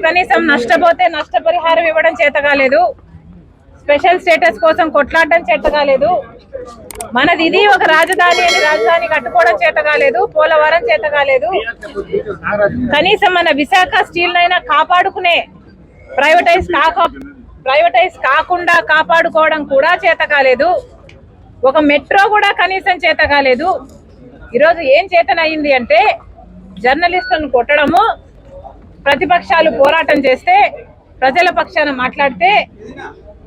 కనీసం నష్టపోతే నష్టపరిహారం ఇవ్వడం చేత కాలేదు. స్పెషల్ స్టేటస్ కోసం కొట్లాడడం చేత కాలేదు. మనది ఇది ఒక రాజధాని అని రాజధాని కట్టుకోవడం చేత కాలేదు పోలవరం చేత కాలేదు. కనీసం మన విశాఖ స్టీల్ నైనా కాపాడుకునే ప్రైవేటైజ్ కాక ప్రైవేటైజ్ కాకుండా కాపాడుకోవడం కూడా చేత కాలేదు. ఒక మెట్రో కూడా కనీసం చేత కాలేదు. ఈరోజు ఏం చేతనయ్యింది అంటే జర్నలిస్టులను కొట్టడము ప్రతిపక్షాలు పోరాటం చేస్తే ప్రజల పక్షాన మాట్లాడితే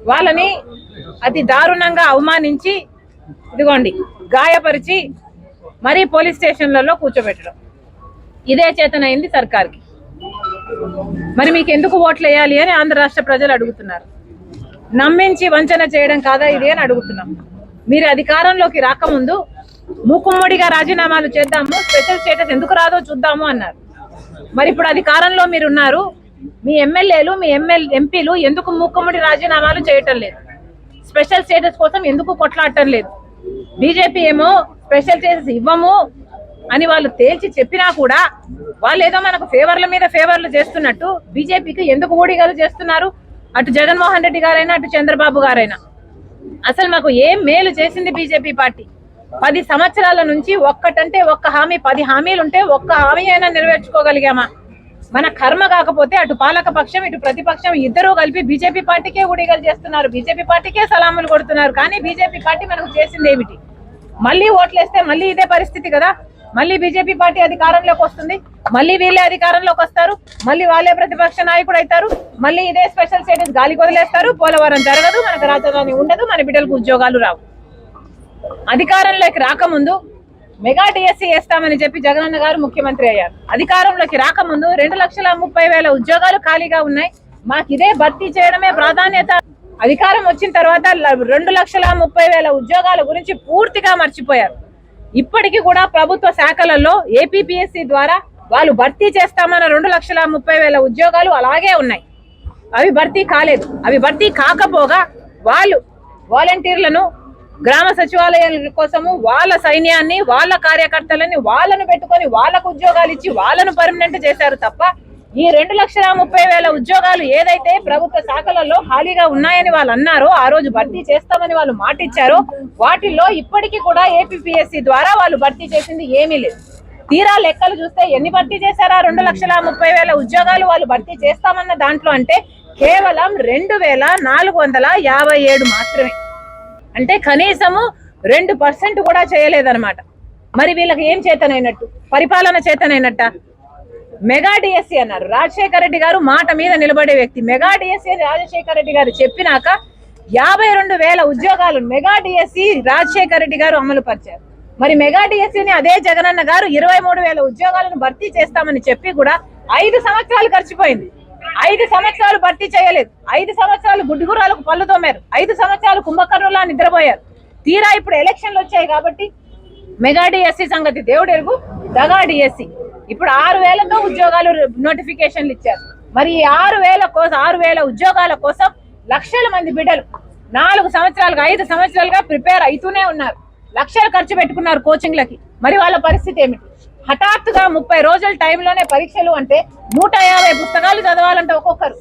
వాళ్ళని అతి దారుణంగా అవమానించి ఇదిగోండి గాయపరిచి మరీ పోలీస్ స్టేషన్లలో కూర్చోబెట్టడం. ఇదే చేతనైంది సర్కార్కి. మరి మీకు ఎందుకు ఓట్లు వేయాలి అని ఆంధ్ర రాష్ట్ర ప్రజలు అడుగుతున్నారు. నమ్మించి వంచన చేయడం కాదా ఇది అని అడుగుతున్నాం. మీరు అధికారంలోకి రాకముందు మూకుమ్మడిగా రాజీనామాలు చేద్దాము స్పెషల్ స్టేటస్ ఎందుకు రాదో చూద్దాము అన్నారు. మరి ఇప్పుడు అధికారంలో మీరు ఉన్నారు మీ ఎమ్మెల్యేలు మీ ఎమ్మెల్యే ఎంపీలు ఎందుకు మూకుమ్మడి రాజీనామాలు చేయటం లేదు? స్పెషల్ స్టేటస్ కోసం ఎందుకు కొట్లాడటం లేదు? బీజేపీ ఏమో స్పెషల్ స్టేటస్ ఇవ్వము అని వాళ్ళు తేల్చి చెప్పినా కూడా వాళ్ళు ఏదో మనకు ఫేవర్ల మీద ఫేవర్లు చేస్తున్నట్టు బీజేపీకి ఎందుకు ఊడిగలు చేస్తున్నారు? అటు జగన్మోహన్ రెడ్డి గారైనా అటు చంద్రబాబు గారైనా. అసలు మాకు ఏం మేలు చేసింది బీజేపీ పార్టీ? పది సంవత్సరాల నుంచి ఒక్కటంటే ఒక్క హామీ పది హామీలు ఉంటే ఒక్క హామీ అయినా నెరవేర్చుకోగలిగామా? మన కర్మ కాకపోతే అటు పాలక పక్షం ఇటు ప్రతిపక్షం ఇద్దరూ కలిపి బీజేపీ పార్టీకే ఉడిగలు చేస్తున్నారు. బీజేపీ పార్టీకే సలాములు కొడుతున్నారు. కానీ బీజేపీ పార్టీ మనకు చేసింది ఏమిటి? మళ్ళీ ఓట్లేస్తే మళ్ళీ ఇదే పరిస్థితి కదా? మళ్ళీ బీజేపీ పార్టీ అధికారంలోకి వస్తుంది. మళ్ళీ వీళ్ళే అధికారంలోకి వస్తారు. మళ్ళీ వాళ్ళే ప్రతిపక్ష నాయకుడు అవుతారు. మళ్ళీ ఇదే స్పెషల్ స్టేటస్ గాలి వదిలేస్తారు. పోలవరం జరగదు. మనకు రాజధాని ఉండదు. మన బిడ్డలకు ఉద్యోగాలు రావు. అధికారంలోకి రాకముందు మెగా డిఎస్సీ వేస్తామని చెప్పి జగనన్న గారు ముఖ్యమంత్రి అయ్యారు. అధికారంలోకి రాకముందు రెండు లక్షల ముప్పై వేల ఉద్యోగాలు ఖాళీగా ఉన్నాయి. మాకు ఇదే భర్తీ చేయడమే ప్రాధాన్యత. అధికారం వచ్చిన తర్వాత రెండు లక్షల ముప్పై వేల ఉద్యోగాల గురించి పూర్తిగా మర్చిపోయారు. ఇప్పటికీ కూడా ప్రభుత్వ శాఖలలో ఏపీపీఎస్సీ ద్వారా వాళ్ళు భర్తీ చేస్తామన్న రెండు లక్షల ముప్పై వేల ఉద్యోగాలు అలాగే ఉన్నాయి. అవి భర్తీ కాలేదు. అవి భర్తీ కాకపోగా వాళ్ళు వాలంటీర్లను గ్రామ సచివాలయాల కోసము వాళ్ళ సైన్యాన్ని వాళ్ళ కార్యకర్తలని వాళ్ళను పెట్టుకొని వాళ్ళకు ఉద్యోగాలు ఇచ్చి వాళ్ళను పర్మనెంట్ చేశారు తప్ప ఈ రెండు లక్షల ముప్పై వేల ఉద్యోగాలు ఏదైతే ప్రభుత్వ శాఖలలో ఖాళీగా ఉన్నాయని వాళ్ళు అన్నారో ఆ రోజు భర్తీ చేస్తామని వాళ్ళు మాటిచ్చారో వాటిల్లో ఇప్పటికీ కూడా ఏపీపీఎస్సీ ద్వారా వాళ్ళు భర్తీ చేసింది ఏమీ లేదు. తీరా లెక్కలు చూస్తే ఎన్ని భర్తీ చేశారా? రెండు లక్షల ముప్పై వేల ఉద్యోగాలు వాళ్ళు భర్తీ చేస్తామన్న దాంట్లో అంటే కేవలం రెండు వేల నాలుగు వందల యాభై ఏడు మాత్రమే. అంటే కనీసము రెండు పర్సెంట్ కూడా చేయలేదన్నమాట. మరి వీళ్ళకి ఏం చేతనైనట్టు? పరిపాలన చేతనైనట్ట? మెగా డిఎస్సి అన్నారు. రాజశేఖర రెడ్డి గారు మాట మీద నిలబడే వ్యక్తి. మెగా డిఎస్సి అని రాజశేఖర రెడ్డి గారు చెప్పినాక యాభై రెండు వేల ఉద్యోగాలు మెగా డిఎస్సి రాజశేఖర రెడ్డి గారు అమలు పరిచారు. మరి మెగా డిఎస్సీని అదే జగనన్న గారు ఇరవై మూడు వేల ఉద్యోగాలను భర్తీ చేస్తామని చెప్పి కూడా ఐదు సంవత్సరాలు ఖర్చుపోయింది ఐదు సంవత్సరాలు భర్తీ చేయలేదు. ఐదు సంవత్సరాలు గుడ్డుగురాలకు పళ్ళు తోమారు. ఐదు సంవత్సరాలు కుంభకర్ణులా నిద్రపోయారు. తీరా ఇప్పుడు ఎలక్షన్లు వచ్చాయి కాబట్టి మెగా డిఎస్సి సంగతి దేవుడు ఎరుగు. దగా డిఎస్సి ఇప్పుడు ఆరు వేలతో ఉద్యోగాలు నోటిఫికేషన్లు ఇచ్చారు. మరి ఈ ఆరు వేల కోసం ఆరు వేల ఉద్యోగాల కోసం లక్షల మంది బిడ్డలు నాలుగు సంవత్సరాలుగా ఐదు సంవత్సరాలుగా ప్రిపేర్ అవుతూనే ఉన్నారు. లక్షలు ఖర్చు పెట్టుకున్నారు కోచింగ్లకి మరి వాళ్ళ పరిస్థితి ఏమిటి? హఠాత్తుగా ముప్పై రోజుల టైంలోనే పరీక్షలు అంటే నూట యాభై పుస్తకాలు చదవాలంటే ఒక్కొక్కరు.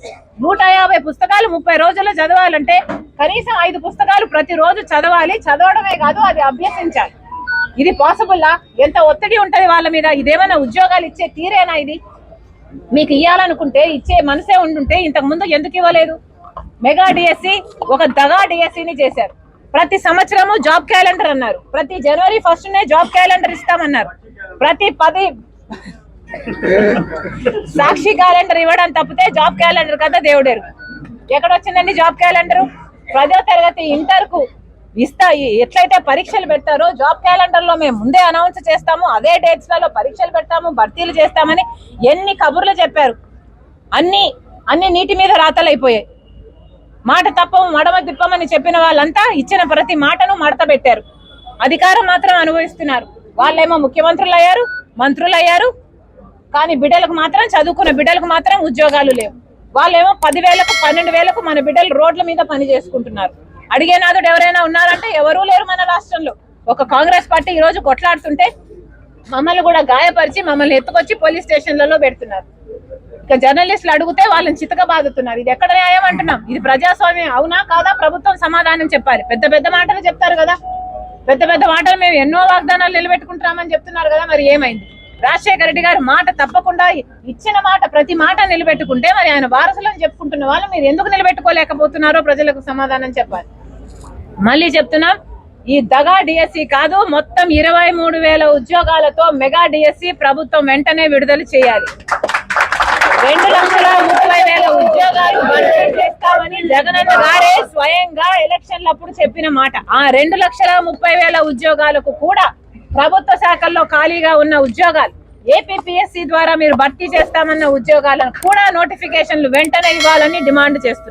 నూట యాభై పుస్తకాలు ముప్పై రోజుల్లో చదవాలంటే కనీసం ఐదు పుస్తకాలు ప్రతిరోజు చదవాలి. చదవడమే కాదు అది అభ్యసించాలి. ఇది పాసిబుల్లా? ఎంత ఒత్తిడి ఉంటుంది వాళ్ళ మీద? ఇదేమైనా ఉద్యోగాలు ఇచ్చే తీరేనా ఇది? మీకు ఇవ్వాలనుకుంటే ఇచ్చే మనసే ఉండుంటే ఇంతకు ముందు ఎందుకు ఇవ్వలేదు? మెగా డిఎస్సి ఒక దగా డిఎస్సిని చేశారు. ప్రతి సంవత్సరము జాబ్ క్యాలెండర్ అన్నారు. ప్రతి జనవరి ఫస్ట్ నే జాబ్ క్యాలెండర్ ఇస్తామన్నారు. ప్రతి పది సాక్షి క్యాలెండర్ ఇవ్వడం తప్పితే జాబ్ క్యాలెండర్ కదా దేవుడేరు. ఎక్కడ వచ్చిందండి జాబ్ క్యాలెండర్? పదో తరగతి ఇంటర్కు ఇస్తా ఎట్లయితే పరీక్షలు పెడతారో జాబ్ క్యాలెండర్లో మేము ముందే అనౌన్స్ చేస్తాము అదే డేట్స్లలో పరీక్షలు పెడతాము భర్తీలు చేస్తామని ఎన్ని కబుర్లు చెప్పారు. అన్ని అన్ని నీటి మీద రాతలైపోయాయి. మాట తప్పము మడమ తిప్పమని చెప్పిన వాళ్ళంతా ఇచ్చిన ప్రతి మాటను మడత పెట్టారు అధికారం మాత్రం అనుభవిస్తున్నారు. వాళ్ళేమో ముఖ్యమంత్రులు అయ్యారు మంత్రులు అయ్యారు కానీ బిడ్డలకు మాత్రం చదువుకున్న బిడ్డలకు మాత్రం ఉద్యోగాలు లేవు. వాళ్ళేమో పదివేలకు పన్నెండు వేలకు మన బిడ్డలు రోడ్ల మీద పని చేసుకుంటున్నారు. అడిగేనాథుడు ఎవరైనా ఉన్నారంటే ఎవరూ లేరు మన రాష్ట్రంలో. ఒక కాంగ్రెస్ పార్టీ ఈ రోజు కొట్లాడుతుంటే మమ్మల్ని కూడా గాయపరిచి మమ్మల్ని ఎత్తుకొచ్చి పోలీస్ స్టేషన్లలో పెడుతున్నారు. ఇక జర్నలిస్టులు అడిగితే వాళ్ళని చితక బాదుతున్నారు ఇది ఎక్కడ న్యాయం అంటున్నాం? ఇది ప్రజాస్వామ్యం. అవునా కాదా? ప్రభుత్వం సమాధానం చెప్పాలి. పెద్ద పెద్ద మాటలు చెప్తారు కదా. పెద్ద పెద్ద మాటలు మేము ఎన్నో వాగ్దానాలు నిలబెట్టుకుంటామని చెప్తున్నారు కదా. మరి ఏమైంది? రాజశేఖర రెడ్డి గారు మాట తప్పకుండా ఇచ్చిన మాట ప్రతి మాట నిలబెట్టుకుంటే మరి ఆయన వారసులను చెప్పుకుంటున్న వాళ్ళు మీరు ఎందుకు నిలబెట్టుకోలేకపోతున్నారో ప్రజలకు సమాధానం చెప్పాలి. మళ్ళీ చెప్తున్నాం ఈ దగా డిఎస్సి కాదు మొత్తం ఇరవై మూడు వేల ఉద్యోగాలతో మెగా డిఎస్సి ప్రభుత్వం వెంటనే విడుదల చేయాలి. రెండు లక్షల ముప్పై వేల ఉద్యోగాలు భర్తీ చేస్తామని జగనన్న గారే స్వయంగా ఎలక్షన్లప్పుడు చెప్పిన మాట. ఆ రెండు లక్షల ముప్పై వేల ఉద్యోగాలకు కూడా ప్రభుత్వ శాఖల్లో ఖాళీగా ఉన్న ఉద్యోగాలు ఏపీఎస్సి ద్వారా మీరు భర్తీ చేస్తామన్న ఉద్యోగాలను కూడా నోటిఫికేషన్లు వెంటనే ఇవ్వాలని డిమాండ్ చేస్తున్నారు.